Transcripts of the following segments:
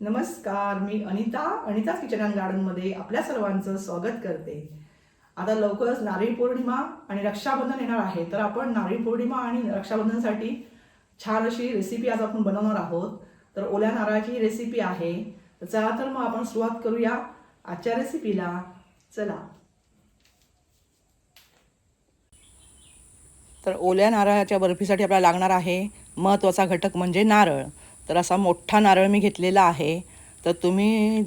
नमस्कार मी Anita Anita kitchen and गार्डनमध्ये आपल्या सर्वांचं स्वागत करते. आता लवकरच नारळी पौर्णिमा आणि रक्षाबंधन येणार आहे तर आपण नारळी पौर्णिमा आणि रक्षाबंधनसाठी छान अशी रेसिपी आज आपण बनवणार आहोत. तर ओल्या नारळाची ही रेसिपी आहे. तर चला तर मग आपण सुरुवात करूया आजच्या रेसिपीला चला. तर ओल्या नारळाच्या बर्फीसाठी आपल्याला लागणार आहे महत्त्वाचा घटक म्हणजे नारळ. तर असा मोठा नारळ मी घेतलेला आहे. तर तुम्ही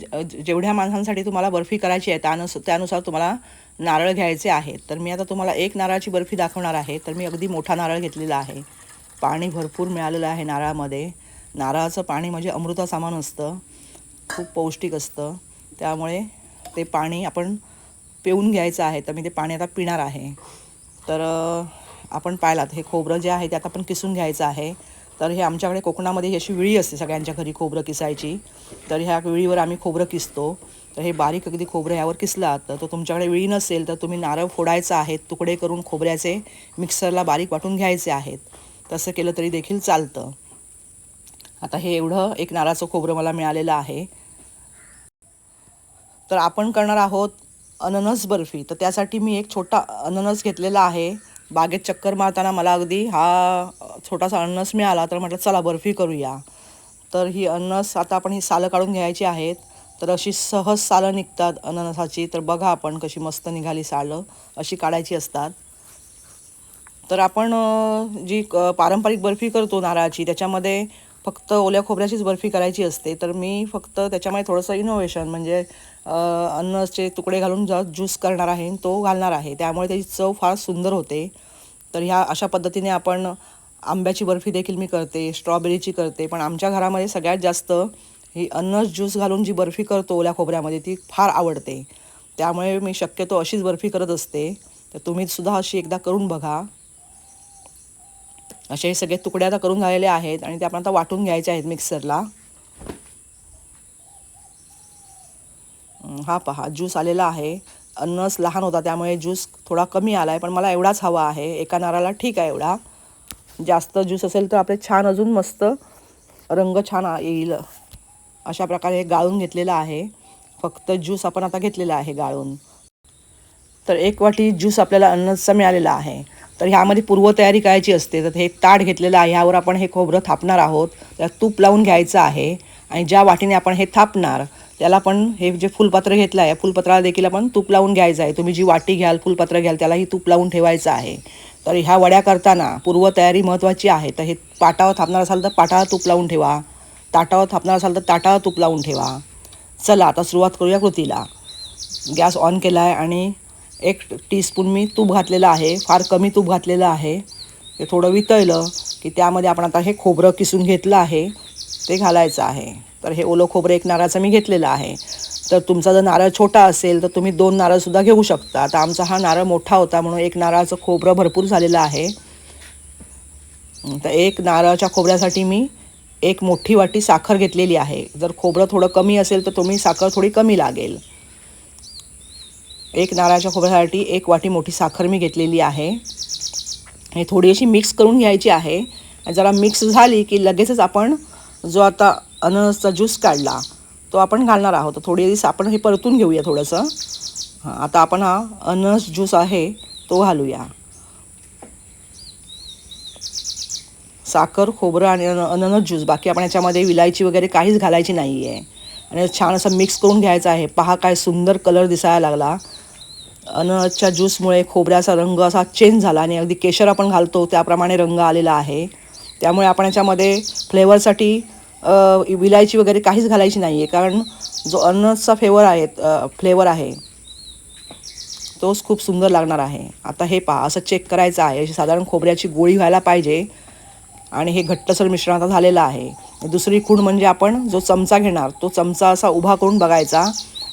जेवढ्या माणसांसाठी तुम्हाला बर्फी करायची आहे त्यानुस त्यानुसार तुम्हाला नारळ घ्यायचे आहेत. तर मी आता तुम्हाला एक नारळाची बर्फी दाखवणार आहे. तर मी अगदी मोठा नारळ घेतलेला आहे. पाणी भरपूर मिळालेलं आहे नारळामध्ये. नारळाचं पाणी म्हणजे अमृता सामान असतं. खूप पौष्टिक असतं. त्यामुळे ते पाणी आपण पिऊन घ्यायचं आहे. तर मी ते पाणी आता पिणार आहे. तर आपण पाहिलात हे खोबरं जे आहे ते आता आपण किसून घ्यायचं आहे. तर हे आमच्याकडे कोकणामध्ये ही अशी विळी असते सगळ्यांच्या घरी खोबरं किसायची. तर ह्या विळीवर आम्ही खोबरं किसतो. तर हे बारीक अगदी खोबरं ह्यावर किसला तर तो तुमच्याकडे विळी नसेल तर तुम्ही नारळ फोडायचा आहे तुकडे करून खोबऱ्याचे मिक्सरला बारीक वाटून घ्यायचे आहेत. तसं केलं तरी देखील चालतं. आता हे एवढं एक नारळाचं खोबरं मला मिळालेलं आहे. तर आपण करणार आहोत अननस बर्फी. तर त्यासाठी मी एक छोटा अननस घेतलेला आहे. बागेत चक्कर मारताना मला अगदी हा छोटासा अननस मिळाला तर म्हटलं चला बर्फी करूया. तर ही अननस आता आपण ही सालं काढून घ्यायची आहेत. तर अशी सहज सालं निघतात अननसाची. तर बघा आपण कशी मस्त निघाली सालं. अशी काढायची असतात. तर आपण जी क- पारंपरिक बर्फी करतो नारळाची त्याच्यामध्ये फक्त ओल्या खोबऱ्याचीच बर्फी करायची असते. तर मी फक्त त्याच्यामध्ये थोडंसं इनोव्हेशन म्हणजे अन्नचे तुकडे घालून जो ज्यूस करणार आहे तो घालणार आहे. त्यामुळे त्याची चव फार सुंदर होते. तर ह्या अशा पद्धतीने आपण आंब्याची बर्फी देखील मी करते स्ट्रॉबेरीची करते. पण आमच्या घरामध्ये सगळ्यात जास्त ही अन्नस ज्यूस घालून जी बर्फी करतो ओल्या खोबऱ्यामध्ये ती फार आवडते. त्यामुळे मी शक्यतो अशीच बर्फी करत असते. तर तुम्ही सुद्धा अशी एकदा करून बघा. असे हे सगळे तुकडे आता करून झालेले आहेत आणि ते आपण आता वाटून घ्यायचे आहेत मिक्सरला. हा पहा ज्यूस आलेला आहे. अन्नस लहान होता त्यामुळे ज्यूस थोडा कमी आला आहे पण मला एवढाच हवा आहे. एका नाराला ठीक आहे एवढा. जास्त ज्यूस असेल तर आपले छान अजून मस्त रंग छान येईल. अशा प्रकारे हे गाळून घेतलेलं आहे. फक्त ज्यूस आपण आता घेतलेला आहे गाळून. तर एक वाटी ज्यूस आपल्याला अन्नसचा मिळालेला आहे. तर ह्यामध्ये पूर्वतयारी करायची असते तर हे ताट घेतलेलं आहे. ह्यावर आपण हे खोबरं थापणार आहोत. त्यात तूप लावून घ्यायचं आहे. आणि ज्या वाटीने आपण हे थापणार त्याला पण हे जे फुलपत्र घेतलं आहे फुलपत्राला देखील आपण तूप लावून घ्यायचं आहे. तुम्ही जी वाटी घ्याल फुलपत्र घ्याल त्यालाही तूप लावून ठेवायचं आहे. तर ह्या वड्या करताना पूर्वतयारी महत्त्वाची आहे. तर हे पाटावर थापणार असाल तर पाटावर तूप लावून ठेवा. ताटावर थापणार असाल तर ताटावर तूप लावून ठेवा. चला आता सुरुवात करूया कृतीला. गॅस ऑन केला आहे आणि एक टीस्पून मी तूप घातलेलं आहे. फार कमी तूप घातलेलं आहे. ते थोडं वितळलं की त्यामध्ये आपण आता हे खोबरं किसून घेतलं आहे. ते घालायचं आहे. तर हे ओलं खोबरं एक नारळाचं मी घेतलेलं आहे. तर तुमचा जर नारळ छोटा असेल तर तुम्ही दोन नारळसुद्धा घेऊ शकता. तर आमचा हा नारळ मोठा होता म्हणून एक नारळाचं खोबरं भरपूर झालेलं आहे. तर एक नारळाच्या खोबऱ्यासाठी मी एक मोठी वाटी साखर घेतलेली आहे. जर खोबरं थोडं कमी असेल तर तुम्ही साखर थोडी कमी लागेल. एक नारळाच्या खोबऱ्यासाठी एक वाटी मोठी साखर मी घेतलेली आहे. हे थोडी अशी मिक्स करून घ्यायची आहे. जरा मिक्स झाली की लगेचच आपण जो आता अननसचा ज्यूस काढला तो आपण घालणार आहोत. थोडी दिवस आपण हे परतून घेऊया थोडंसं. हां आता आपण हा अननस ज्यूस आहे तो घालूया. साखर खोबरं आणि अन अननस ज्यूस. बाकी आपण याच्यामध्ये विलायची वगैरे काहीच घालायची नाही आहे आणि छान असं मिक्स करून घ्यायचं आहे. पहा काय सुंदर कलर दिसायला लागला. अननसच्या ज्यूसमुळे खोबऱ्याचा रंग असा चेंज झाला आणि अगदी केशर आपण घालतो त्याप्रमाणे रंग आलेला आहे. त्यामुळे आपण याच्यामध्ये फ्लेवरसाठी विलायची वगैरे काहीच घालायची नाही आहे कारण जो अननसचा फ्लेवर आहे फ्लेवर आहे तोच खूप सुंदर लागणार आहे. आता हे पहा असं चेक करायचं आहे. अशी साधारण खोबऱ्याची गोळी व्हायला पाहिजे. आणि हे घट्टसर मिश्रण आता झालेलं आहे. दुसरी खूण म्हणजे आपण जो चमचा घेणार तो चमचा असा उभा करून बघायचा.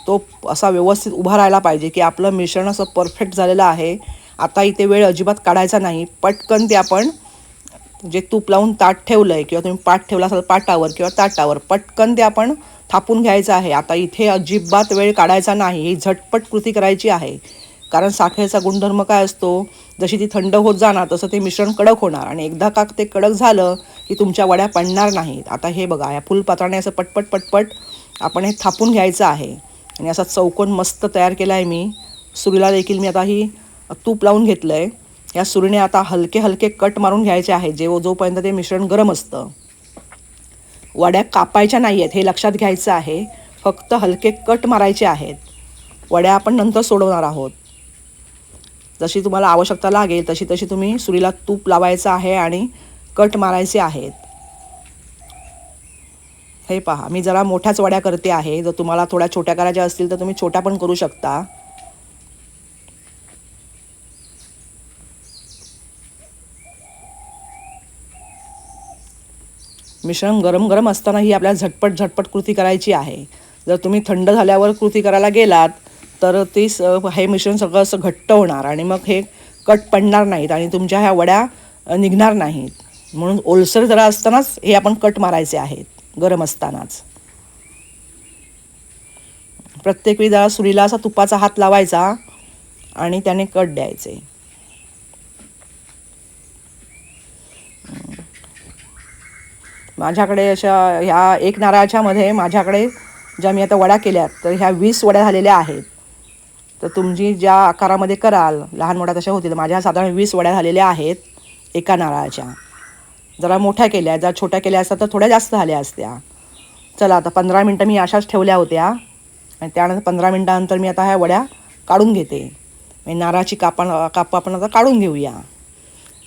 तो असा व्यवस्थित उभा राहायला पाहिजे की आपलं मिश्रण असं परफेक्ट झालेलं आहे. आता इथे वेळ अजिबात काढायचा नाही. पटकन ते आपण जे तूप लावून ताट ठेवलं आहे किंवा तुम्ही पाट ठेवला असाल पाटावर किंवा ताटावर पटकन ते आपण थापून घ्यायचं आहे. आता इथे अजिबात वेळ काढायचा नाही. ही झटपट कृती करायची आहे. कारण साखरेचा गुणधर्म काय असतो? जशी ती थंड होत जाणार तसं ते मिश्रण कडक होणार. आणि एकदा का ते कडक झालं की तुमच्या वड्या पडणार नाहीत. आता हे बघा या फुलपात्राने असं पटपट पटपट आपण हे थापून घ्यायचं आहे. आणि असा चौकोन मस्त तयार केला आहे मी. सुरीला देखील मी आता ही तूप लावून घेतलं आहे या सुरीने आता हलके हलके कट मारून घ्यायचे आहे जे जोपर्यंत ते मिश्रण गरम असतं. वड्या कापायच्या नाही आहेत हे लक्षात घ्यायचं आहे. फक्त हलके कट मारायचे आहेत. वड्या आपण नंतर सोडवणार आहोत. जशी तुम्हाला आवश्यकता लागेल तशी तशी तुम्ही सुरीला तूप लावायचं आहे आणि कट मारायचे आहेत. हे पहा मी जरा मोठ्याच वड्या करते आहे. जर तुम्हाला थोड्या छोट्या करायच्या असतील तर तुम्ही छोट्या पण करू शकता. मिश्रण गरम गरम असताना ही आपल्याला झटपट झटपट कृती करायची आहे. जर तुम्ही थंड झाल्यावर कृती करायला गेलात तर ती हे मिश्रण सगळं असं घट्ट होणार आणि मग हे कट पडणार नाहीत आणि तुमच्या ह्या वड्या निघणार नाहीत. म्हणून ओलसर जरा असतानाच हे आपण कट मारायचे आहेत गरम असतानाच. प्रत्येक वेळी जरा सुरीला असा तुपाचा हात लावायचा आणि त्याने कट द्यायचे. माझ्याकडे अशा ह्या एक नारळाच्या मध्ये माझ्याकडे ज्या मी आता वड्या केल्या तर ह्या वीस वड्या झालेल्या आहेत. तर तुमची ज्या आकारामध्ये कराल लहान मोठ्या तशा होतील माझ्या साधारण वीस वड्या झालेल्या आहेत एका नारळाच्या. जरा मोठ्या केल्या जरा छोट्या केल्या असतात तर थोड्या जास्त झाल्या असत्या. चला आता पंधरा मिनटं मी अशाच ठेवल्या होत्या. आणि त्यानंतर पंधरा मिनटानंतर मी आता ह्या वड्या काढून घेते. म्हणजे नारळाची कापा काप आपण आता काढून घेऊया.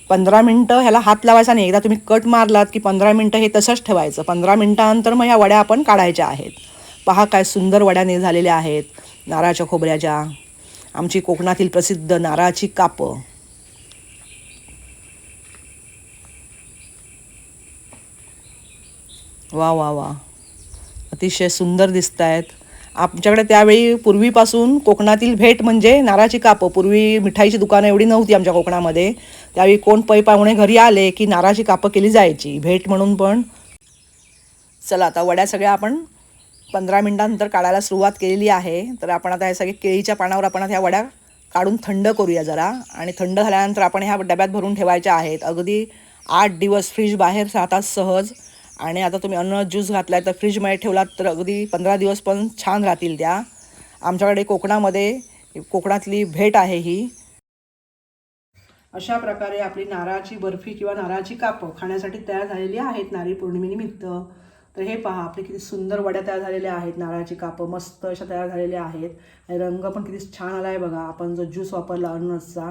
पंधरा मिनटं ह्याला हात लावायचा नाही. एकदा तुम्ही कट मारलात की पंधरा मिनटं हे तसंच ठेवायचं. पंधरा मिनटानंतर मग ह्या वड्या आपण काढायच्या आहेत. पहा काय सुंदर वड्याने झालेल्या आहेत. नारळाच्या खोबऱ्याच्या. आमची कोकणातील प्रसिद्ध नारळाची कापं. वा वा वा. अतिशय सुंदर दिसत आहेत आमच्याकडे त्यावेळी पूर्वीपासून कोकणातील भेट म्हणजे नारळाची कापं. पूर्वी मिठाईची दुकानं एवढी नव्हती आमच्या कोकणामध्ये. त्यावेळी कोण पै पाहुणे घरी आले की नारळाची कापं केली जायची. भेट म्हणून पण. चला आता वड्या सगळ्या आपण पंधरा मिनटानंतर काढायला सुरुवात केलेली आहे. तर आपण आता हे सगळे केळीच्या पानावर आपण आता ह्या वड्या काढून थंड करूया जरा. आणि थंड झाल्यानंतर आपण ह्या डब्यात भरून ठेवायच्या आहेत. अगदी आठ दिवस फ्रीज बाहेर सात सहज. आणि आता तुम्ही अन्न ज्यूस घातलाय तर फ्रीजमध्ये ठेवलात तर अगदी पंधरा दिवस पण छान राहतील त्या. आमच्याकडे कोकणामध्ये कोकणातली भेट आहे ही. अशा प्रकारे आपली नारळाची बर्फी किंवा नारळाची कापं खाण्यासाठी तयार झालेली आहेत नारळी पौर्णिमेनिमित्त तर हे पहा आपले किती सुंदर वड्या तयार झालेल्या आहेत नारळाची कापं मस्त अशा तयार झालेल्या आहेत. आणि रंग पण किती छान आला आहे बघा आपण जो ज्यूस वापरला अननसचा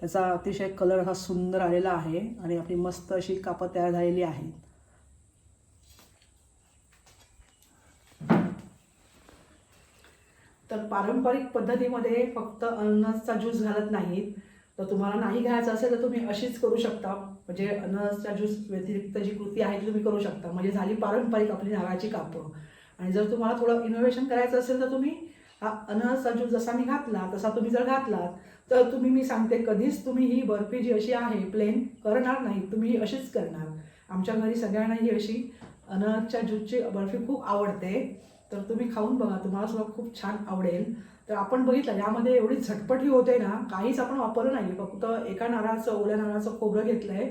त्याचा अतिशय कलर असा सुंदर आलेला आहे आणि आपली मस्त अशी कापं तयार झालेली आहेत. तर पारंपरिक पद्धतीमध्ये फक्त अननसचा ज्यूस घालत नाहीत. तर तुम्हाला नाही घ्यायचं असेल तर तुम्ही अशीच करू शकता. म्हणजे अननसच्या ज्यूस व्यतिरिक्त जी कृती आहे ती तुम्ही करू शकता. म्हणजे झाली पारंपरिक आपली नारळाची कापं. आणि जर तुम्हाला थोडं इनोव्हेशन करायचं असेल तर तुम्ही हा अननसचा ज्यूस जसा मी घातला तसा तुम्ही जर घातलात तर तुम्ही मी सांगते कधीच तुम्ही ही बर्फी जी अशी आहे प्लेन करणार नाही. तुम्ही ही अशीच करणार. आमच्या घरी सगळ्यांना ही अशी अननसच्या ज्यूसची बर्फी खूप आवडते. तर तुम्ही खाऊन बघा तुम्हाला सुद्धा खूप छान आवडेल. तर आपण बघितलं यामध्ये एवढी झटपट ही होते ना काहीच आपण वापरलं नाही. फक्त एका नारळाचं ओल्या नारळाचं खोबरं घेतलं आहे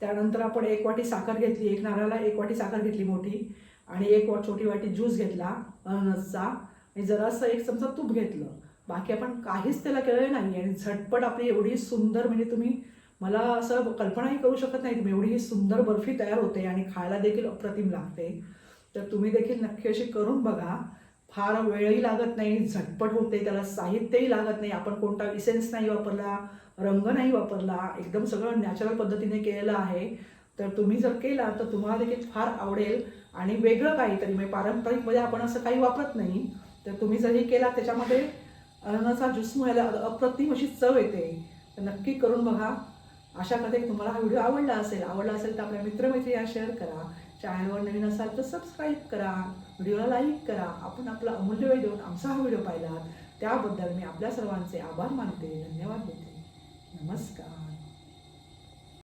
त्यानंतर आपण एक वाटी साखर घेतली एक नारळाला एक वाटी साखर घेतली मोठी. आणि एक वा छोटी वाटी ज्यूस घेतला अननसचा. आणि जरासं एक चमचा तूप घेतलं. बाकी आपण काहीच त्याला केलेलं नाही. आणि झटपट आपली एवढी सुंदर म्हणजे तुम्ही मला असं कल्पनाही करू शकत नाही तुम्ही एवढी सुंदर बर्फी तयार होते आणि खायला देखील अप्रतिम लागते. तर तुम्ही देखील नक्की अशी करून बघा. फार वेळही लागत नाही झटपट होते त्याला साहित्यही लागत नाही. आपण कोणता इसेन्स नाही वापरला रंग नाही वापरला एकदम सगळं नॅचरल पद्धतीने केलेलं आहे. तर तुम्ही जर केला तर तुम्हाला देखील फार आवडेल. आणि वेगळं काहीतरी म्हणजे पारंपरिकमध्ये आपण असं काही वापरत नाही. तर तुम्ही जर हे केला त्याच्यामध्ये अननसा मिळायला अप्रतिम अशी चव येते. तर नक्की करून बघा. अशा कधी तुम्हाला हा व्हिडिओ आवडला असेल. आवडला असेल तर आपल्या मित्रमैत्रिणी शेअर करा. चॅनलवर नवीन असाल तर सबस्क्राईब करा व्हिडिओला लाईक करा. आपण आपला अमूल्य वेळ देऊन आमचा हा व्हिडिओ पाहिला त्याबद्दल मी आपल्या सर्वांचे आभार मानते. धन्यवाद देते नमस्कार.